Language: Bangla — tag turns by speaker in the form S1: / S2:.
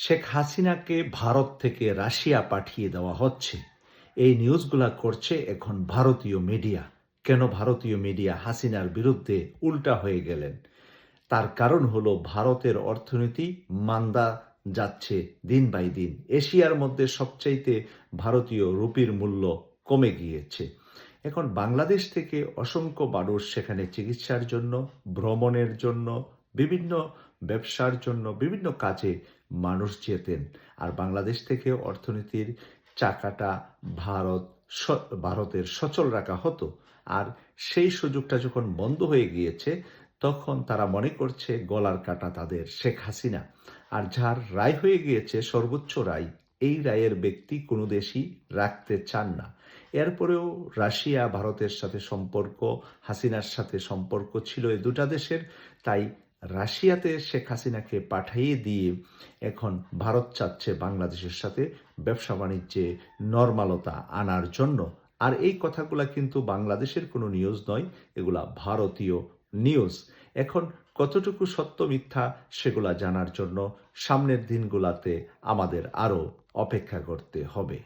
S1: শেখ হাসিনাকে ভারত থেকে রাশিয়া পাঠিয়ে দেওয়া হচ্ছে। এই নিউজগুলা করছে এখন ভারতীয় মিডিয়া। কেন ভারতীয় মিডিয়া হাসিনার বিরুদ্ধে উল্টা হয়ে গেলেন? তার কারণ হলো ভারতের অর্থনীতি মান্দা যাচ্ছে দিন বাই দিন। এশিয়ার মধ্যে সবচাইতে ভারতীয় রুপির মূল্য কমে গিয়েছে। এখন বাংলাদেশ থেকে অসংখ্য মানুষ সেখানে চিকিৎসার জন্য, ভ্রমণের জন্য, বিভিন্ন ব্যবসার জন্য, বিভিন্ন কাজে মানুষ যেতেন আর বাংলাদেশ থেকে অর্থনীতির চাকাটা ভারত ভারতের সচল রাখা হতো। আর সেই সুযোগটা যখন বন্ধ হয়ে গিয়েছে, তখন তারা মনে করছে গলার কাটা তাদের শেখ হাসিনা। আর যার রায় হয়ে গিয়েছে, সর্বোচ্চ রায়, এই রায়ের ব্যক্তি কোনো দেশই রাখতে চান না। এরপরেও রাশিয়া ভারতের সাথে সম্পর্ক, হাসিনার সাথে সম্পর্ক ছিল এই দুটা দেশের, তাই রাশিয়াতে শেখ হাসিনাকে পাঠিয়ে দিয়ে এখন ভারত চাচ্ছে বাংলাদেশের সাথে ব্যবসা বাণিজ্যে নর্মালতা আনার জন্য। আর এই কথাগুলা কিন্তু বাংলাদেশের কোনো নিউজ নয়, এগুলা ভারতীয় নিউজ এখন কতটুকু সত্য মিথ্যা সেগুলা জানার জন্য সামনের দিনগুলাতে আমাদের আরও অপেক্ষা করতে হবে।